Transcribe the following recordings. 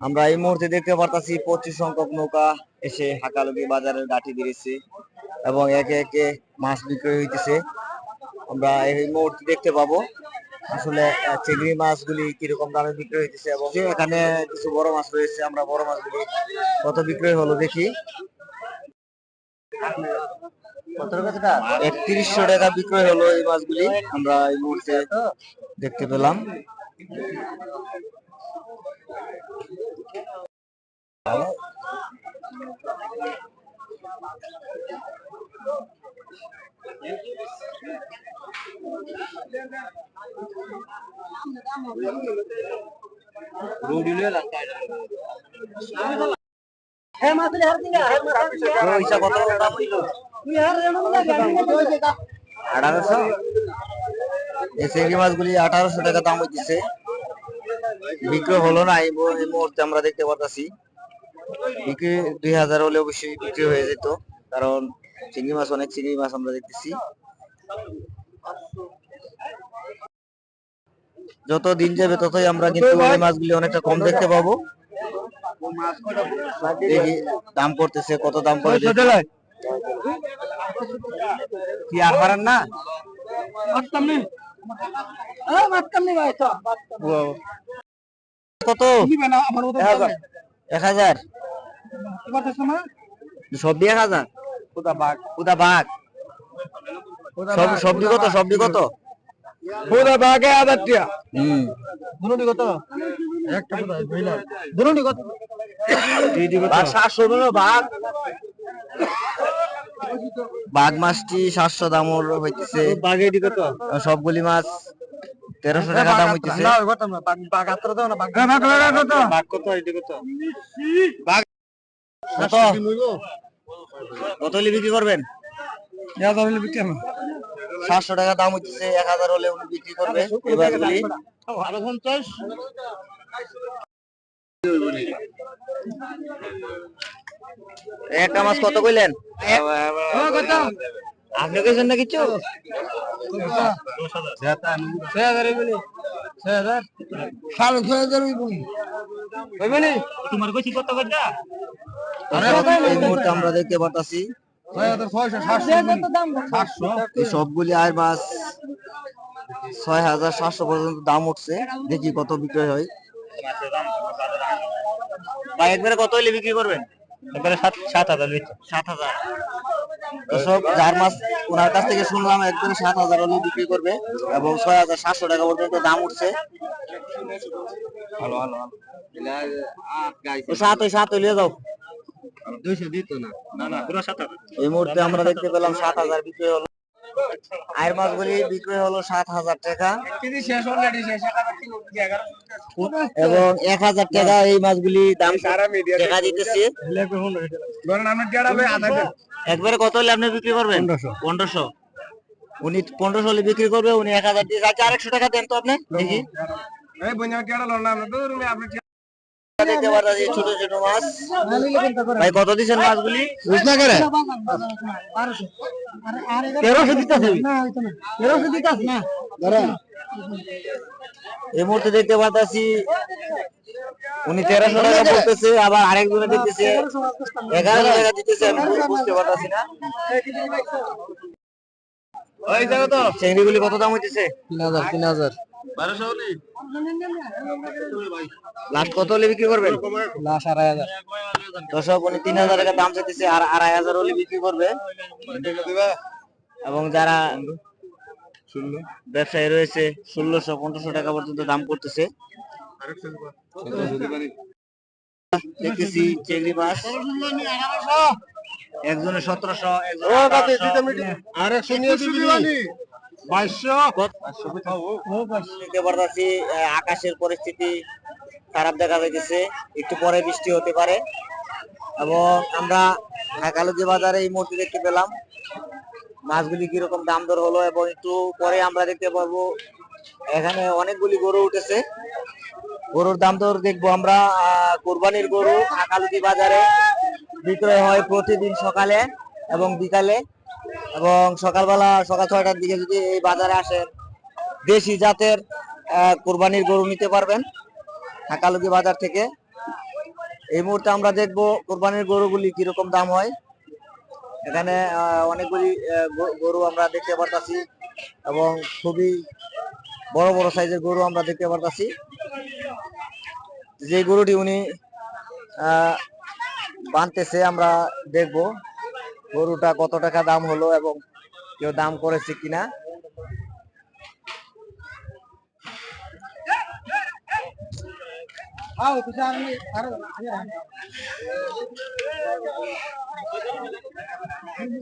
আমরা এই মুহূর্তে দেখতে পারতাছি প্রচুর সংখ্যক নৌকা এসে হাকালুকি বাজারের গাঠি দিয়েছে এবং একে একে মাছ বিক্রয় হইতেছে। আমরা এই মুহূর্তে দেখতে পাবো আসলে চিংড়ি মাছগুলি কীরকম দামে বিক্রয় হইতেছে এবং এখানে কিছু বড় মাছ রয়েছে, আমরা বড় মাছগুলি কত বিক্রয় হলো দেখি। একত্রিশশো টাকা বিক্রয় হলো এই মাছগুলি। আমরা এই মুহূর্তে দেখতে পেলাম পয়সা কত দাম হইল আঠারোশো মাছগুলি আঠারোশো টাকা দাম হইতেছে। বিক্রয় হলো না এই মুহূর্তে আমরা দেখতে পাচ্ছি বিক্রি দুই হাজার হলে অবশ্যই বিক্রি হয়ে যেত কারণ চিংড়ি মাছ অনেক চিংড়ি মাছ আমরা দেখতেছি। যত দিন যাবে ততই আমরা কিন্তু এই মাছগুলি অনেকটা কম দেখতে পাবো। দেখি দাম করতেছে কত দাম করে কি আর পারেন না? কত? এক হাজার? সবজি এক হাজার বাঘ সব সবজি কত সবজি কত পুরো বাগে আবার টিয়া হম দুটি কত একটা দুটি কত সাতশো বাঘ বাঘ মাছটি সাতশো দাম ওর হইতেছে বাগে দি কত সবগুলি মাছ তেরোশো টাকা দাম হইতেছে কত কত কত? হলে বিক্রি করবেন? সাতশো টাকা দাম হইতেছে এক হাজার হলে উনি বিক্রি করবে। এই মাছগুলি আরও 50 একটা মাছ কত কইলেন? ও আপনি কইছেন না কিছু? তোমার কইছি কত কইতা? এই মুহূর্তে আমরা দেখতে পারতাছি। সবগুলি আর মাছ ছয় হাজার সাতশো পর্যন্ত দাম উঠছে। দেখি কত বিক্রয় হয়। ভাই একবারে কত হইলে বিক্রি করবেন? একবারে সাত সাত হাজার সাত হাজার। সব যার মাছ ওনার কাছ থেকে শুনলাম একবারে সাত হাজার হলে বিক্রি করবে এবং ছয় হাজার সাতশো টাকা পর্যন্ত দাম উঠছে। ভালো ভালো সাত ওই সাত হইলে যাও। দুইশো দিত না। না না পুরো সাত হাজার। এই মুহূর্তে আমরা দেখতে পেলাম সাত হাজার বিক্রি হলো। আয়ের মাছগুলি বিক্রি হলো সাত হাজার টাকা। কেজি শেষ অলরেডি শেষ এবং এক হাজার টাকা এই মাছগুলি দাম দিতেছে। একবারে কত হলে আপনি বিক্রি করবেন? পনেরোশো। উনি পনেরোশো হলে বিক্রি করবে উনি এক হাজার দিয়ে আচ্ছা আরেকশো টাকা দেন তো আপনি দেখি। দেখতে পারতাছি ছোট ছোট মাছ। ভাই কত দিচ্ছেন মাছগুলি? বুঝনা তেরোশো দিতেছে তেরোশো দিতেছে না। এই মুহূর্তে দেখতে পারতাছি উনি তেরোশো টাকা বলতেছে আবার আরেকজনে দিতেছে এগারোশো টাকা দিতেছে আমি বুঝতে পারতাছি না। চিংড়িগুলি কত দাম হইতেছে? তিন হাজার তিন হাজার। লাস্ট কত হলে বিক্রি করবেন? লাশ আড়াই হাজার। দর্শক উনি তিন হাজার টাকা দাম চাইতেছে আর আড়াই হাজার হলে বিক্রি করবে। এবং যারা ব্যবসায়ী রয়েছে ষোলোশো পনেরোশো টাকা পর্যন্ত দাম করতেছে। দেখতেছি চিংড়ি মাছ। একজনের সতেরোশো আর একশো নিয়ে আকাশের পরিস্থিতি খারাপ দেখা যাইতেছে একটু পরে বৃষ্টি হতে পারে। এবং আমরা ঢাকালুকি বাজারে এই মুহূর্তে দেখতে পেলাম মাছগুলি কীরকম দাম দর হলো এবং একটু পরে আমরা দেখতে পাবো এখানে অনেকগুলি গরু উঠেছে। গরুর দাম দর দেখব আমরা আহ, কোরবানির গরু ঢাকালুকি বাজারে বিক্রয় হয় প্রতিদিন সকালে এবং বিকালে। এবং সকালবেলা সকাল ছয়টার দিকে যদি এই বাজারে আসেন, দেশি জাতের কোরবানির গরু নিতে পারবেন হাকালুকি বাজার থেকে। এই মুহূর্তে আমরা দেখব কোরবানির গরুগুলি কীরকম দাম হয়। এখানে অনেকগুলি গরু আমরা দেখতে পারতাছি এবং খুবই বড় বড় সাইজের গরু আমরা দেখতে পারতাছি। যে গরুটি উনি বানতেছে আমরা দেখব। গরুটা কত টাকা দাম হলো এবং কেউ দাম করেছে কিনা?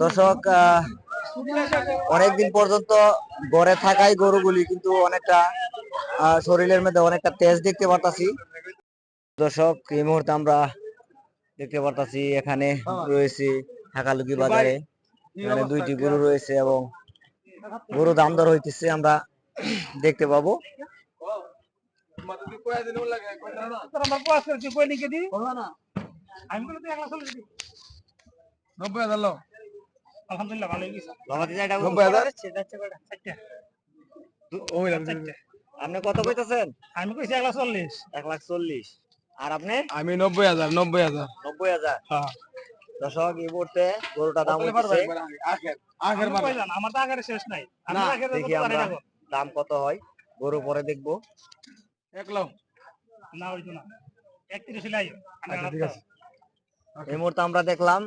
দর্শক আহ, অনেকদিন পর্যন্ত গড়ে থাকাই গরুগুলি কিন্তু অনেকটা আহ, শরীরের মধ্যে অনেকটা তেজ দেখতে পারতাছি। দর্শক এই মুহূর্তে আমরা দেখতে পারতাছি এখানে রয়েছে হাকালুকি বাজারে এখানে দুইটি গরু রয়েছে এবং গরু দাম দর হইতেছে আমরা দেখতে পাবো। নব্বই হাজার লো আলহামদুলিল্লাহ ভালো গেছে নব্বই হাজার। আপনি কত কইতেছেন আমি কইছি একলা চল্লিশ এক লাখ চল্লিশ আর আপনি আমি নব্বই হাজার নব্বই হাজার। নব্বই হাজার। হ্যাঁ দর্শক এই মুহূর্তে গরুটা দাম আমার তো আগের শেষ নাই। দেখি আমরা দাম কত হয় গরু পরে দেখব। এক না হইতো না। একত্রিশ লাই আচ্ছা ঠিক আছে। এই মুহূর্তে আমরা দেখলাম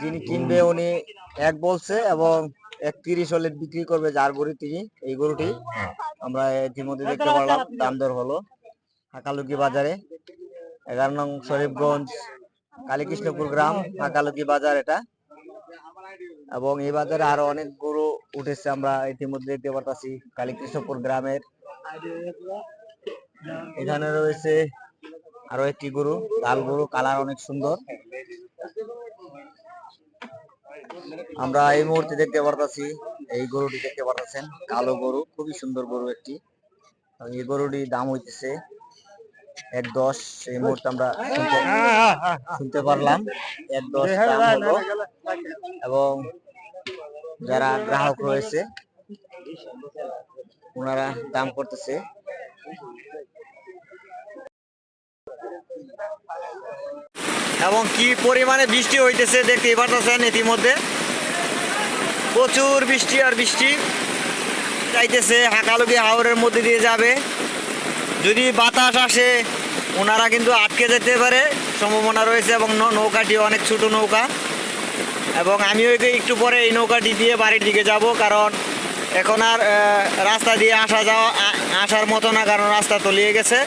যিনি কিনবে উনি এক বলছে এবং একত্রিশ হলে বিক্রি করবে যার গরু তিনি এই গরুটি। আমরা ইতিমধ্যে দেখতে পারলাম দাম দর হলো। হাকালুকি বাজারে এগারো নং শরীফগঞ্জ কালীকৃষ্ণপুর গ্রাম হাকালুকি বাজার এটা। এবং এই বাজারে আরও অনেক গরু উঠেছে, আমরা ইতিমধ্যে দেখতে পারতাছি কালীকৃষ্ণপুর গ্রামের। এখানে রয়েছে আরও একটি গরু, লাল গরু, কালার অনেক সুন্দর। আমরা এই মুহূর্তে দেখতে পারতাছি, এই গরুটি দেখতে পারতেছেন, কালো গরু, খুবই সুন্দর গরু একটি। এই গরুটির দাম হইতেছে এক দশ এই মুহূর্তে আমরা শুনতে- পারলাম। এক দশ এবং যারা গ্রাহক রয়েছে ওনারা দাম করতেছে। এবং কি পরিমাণে বৃষ্টি হইতেছে দেখতেই পারতেছেন ইতিমধ্যে। প্রচুর বৃষ্টি আর বৃষ্টি যাইতেছে হাকালুকি হাওরের মধ্যে দিয়ে যাবে। যদি বাতাস আসে ওনারা কিন্তু আটকে যেতে পারে, সম্ভাবনা রয়েছে এবং নৌকাটি অনেক ছোট নৌকা। এবং আমিও একটু পরে এই নৌকাটি দিয়ে বাড়ির দিকে যাব, কারণ এখন আর রাস্তা দিয়ে আসা যাওয়া আসার মতো না, কারণ রাস্তা তলিয়ে গেছে।